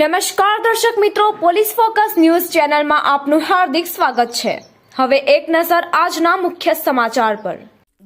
નમસ્કાર દર્શક મિત્રો, પોલીસ ફોકસ ન્યૂઝ ચેનલમાં આપનું હાર્દિક સ્વાગત છે. હવે એક નજર આજના મુખ્ય સમાચાર પર.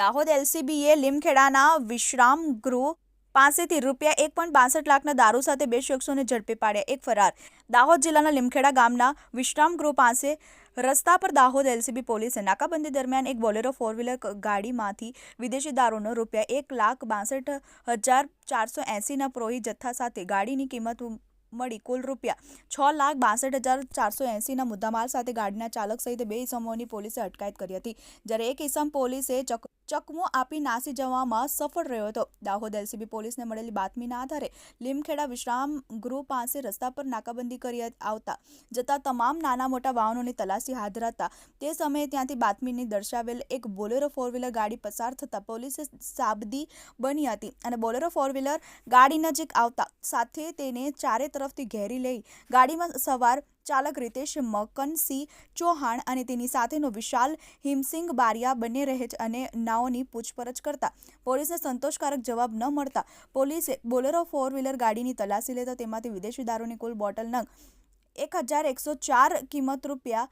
દાહોદ એલસીબીએ લીમખેડાના વિશ્રામ ગૃહ પાસેથી રૂપિયા એક પોઈન્ટ બાસઠ લાખના દારૂ સાથે બે શખ્સોને ઝડપી પાડ્યા. એક ફરાર. દાહોદ જિલ્લાના લીમખેડા ગામના વિશ્રામ ગૃહ પાસે રસ્તા પર દાહોદ એલસીબી પોલીસે નાકાબંધી દરમિયાન એક બોલેરો ફોર વ્હીલર ગાડીમાંથી વિદેશી દારૂનો રૂપિયા એક લાખ બાસઠ હજાર ચારસો એંસીના પ્રોહી જથ્થા સાથે ગાડીની કિંમત મળી કુલ રૂપિયા છ લાખ બાસઠ હજાર ચારસો એંસીના મુદ્દામાલ સાથે ગાડીના ચાલક સહિત બે ઇસમોની પોલીસે અટકાયત કરી હતી. જ્યારે એક ઇસમ પોલીસે ચક, ચકમો આપી નાસી જવામાં સફળ રહ્યો હતો. દાહોદ એલસીબી પોલીસને મળેલી બાતમીના આધારે લીમખેડા વિશ્રામ ગૃહ પાસે રસ્તા પર નાકાબંધી કરી આવતા જતા તમામ નાના મોટા વાહનોની તલાશી હાથ ધરાતા તે સમયે ત્યાંથી બાતમીની દર્શાવેલ એક બોલેરો ફોર વ્હીલર ગાડી પસાર થતાં પોલીસે સાબદી બની હતી અને બોલેરો ફોર વ્હીલર ગાડી નજીક આવતા સાથે તેને ચારે તરફથી ઘેરી લઈ ગાડીમાં સવાર ચાલક રીતેશ મકનસિંહ ચૌહાણ અને તેની સાથેનો વિશાલ હિમસિંગ બારિયા બંને રહે છે અને નાઓની પૂછપરછ કરતા પોલીસને સંતોષકારક જવાબ ન મળતા પોલીસે બોલેરો ફોર વ્હીલર ગાડીની તલાશી લેતા તેમાંથી વિદેશી દારૂની કુલ બોટલ નંગ એક હજાર એકસો ચાર કિંમત રૂપિયા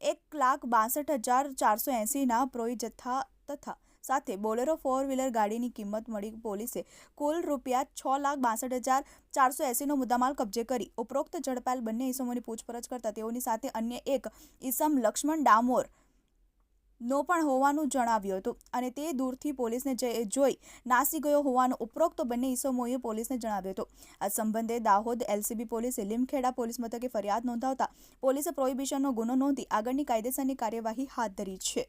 એક લાખ બાસઠ હજાર ચારસો એંસીના પ્રોઈ જથ્થા તથા સાથે બોલેરો ફોર વ્હીલર ગાડીની કિંમત મળી પોલીસે કુલ રૂપિયા છ લાખ બાસઠ હજાર ચારસો એંસીનો મુદ્દામાલ કબજે કરી. ઉપરોક્ત ઝડપાયેલ બંને ઈસમોની પૂછપરછ કરતા તેઓની સાથે અન્ય એક ઈસમ લક્ષ્મણ ડામોર નો પણ હોવાનું જણાવ્યું હતું અને તે દૂરથી પોલીસને જોઈ નાસી ગયો હોવાનું ઉપરોક્ત બંને ઈસમોએ પોલીસને જણાવ્યું હતું. આ સંબંધે દાહોદ એલસીબી પોલીસે લીમખેડા પોલીસ મથકે ફરિયાદ નોંધાવતા પોલીસે પ્રોહિબિશનનો ગુનો નોંધી આગળની કાયદેસરની કાર્યવાહી હાથ ધરી છે.